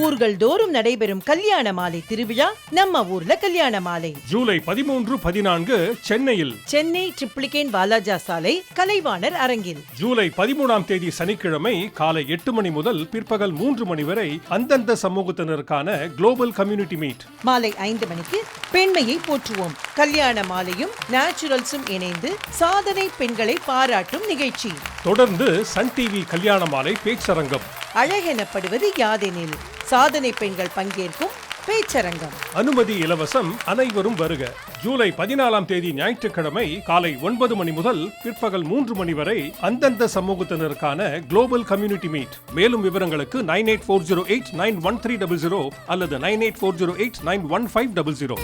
ஊர்கள் தோறும் நடைபெறும் கல்யாண மாலை திருவிழா நம்ம ஊர்ல கல்யாண மாலை. ஜூலை பதிமூன்று பதினான்கு சென்னையில். சென்னை ட்ரிப்ளிகேன் வாலாஜா சாலை கலைவாணர் அரங்கில். ஜூலை பதிமூணாம் தேதி சனிக்கிழமை காலை எட்டு மணி முதல் பிற்பகல் மூன்று மணி வரை அந்தந்த சமூகத்தினருக்கான குளோபல் கம்யூனிட்டி மீட் மாலை ஐந்து மணிக்கு பெண்மையை போற்றுவோம். கல்யாண மாலையும் நேச்சுரல்ஸும் இணைந்து சாதனை பெண்களை பாராட்டும் நிகழ்ச்சி. தொடர்ந்து சன் டிவி கல்யாண மாலை பேச்சரங்கம். அழகெனப்படுவது யாதெனில் சாதனை பெண்கள் பங்கேற்கும் பேச்சரங்கம். அனுமதி இலவசம் அனைவரும் வருக. ஜூலை பதினாலாம் தேதி ஞாயிற்றுக்கிழமை காலை ஒன்பது மணி முதல் பிற்பகல் மூன்று மணி வரை அந்தந்த சமூகத்தினருக்கான குளோபல் கம்யூனிட்டி மீட் மேலும் விவரங்களுக்கு nine eight four zero eight nine one three double zero அல்லது nine eight four zero eight nine one five double zero.